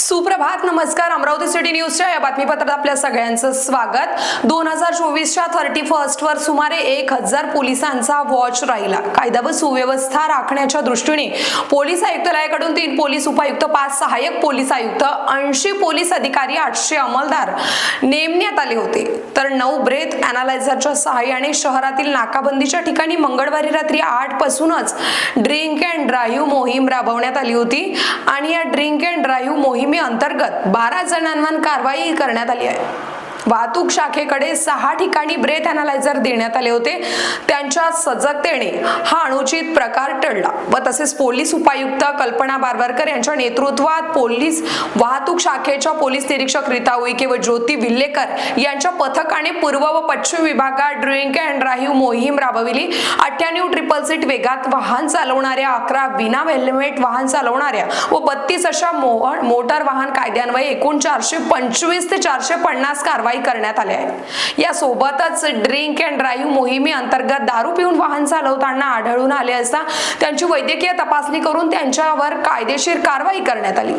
सुप्रभात नमस्कार. अमरावती सिटी न्यूजच्या या बातमीपत्रात आपल्या सगळ्यांचं स्वागत. दोन हजार चोवीसच्या थर्टी फर्स्ट वर सुमारे एक हजार पोलिसांचा वॉच राहिला. कायदा व सुव्यवस्था राखण्याच्या दृष्टीने पोलीस आयुक्तालयाकडून तीन पोलीस उपायुक्त पाच सहाय्यक पोलीस आयुक्त ऐंशी पोलीस अधिकारी आठशे अंमलदार नेमण्यात आले होते. तर नऊ ब्रेथ अनालायझरच्या सहाय्याने शहरातील नाकाबंदीच्या ठिकाणी मंगळवारी रात्री आठ पासूनच ड्रिंक अँड ड्राईव्ह मोहीम राबवण्यात आली होती. आणि या ड्रिंक अँड ड्राईव्ह मोहिमेअंतर्गत बारा जणांवर कारवाई करण्यात आली आहे. वाहतूक शाखेकडे सहा ठिकाणी ब्रेथ अनालायझर देण्यात आले होते. त्यांच्या सजगतेने हा अनुचित प्रकार टळला व तसेच पोलीस उपायुक्त कल्पना बारवरकर यांच्या नेतृत्वात पोलीस वाहतूक शाखेच्या पोलीस निरीक्षक रीता उईके व ज्योती विल्लेकर यांच्या पथकाने पूर्व व पश्चिम विभागात ड्रिंक अँड ड्राईव्ह मोहीम राबविली. अठ्ठ्याण्णव ट्रिपल सीट वेगात वाहन चालवणाऱ्या अकरा विना हेल्मेट वाहन चालवणाऱ्या व बत्तीस अशा मोहन मोटार वाहन कायद्यान्वये एकूण चारशे पंचवीस ते चारशे पन्नास कारवाई करण्यात आल्या आहेत यासोबतच ड्रिंक अँड ड्राईव्ह मोहिमे अंतर्गत दारू पिऊन वाहन चालवताना आढळून आले असता त्यांची वैद्यकीय तपासणी करून त्यांच्यावर कायदेशीर कारवाई करण्यात आली.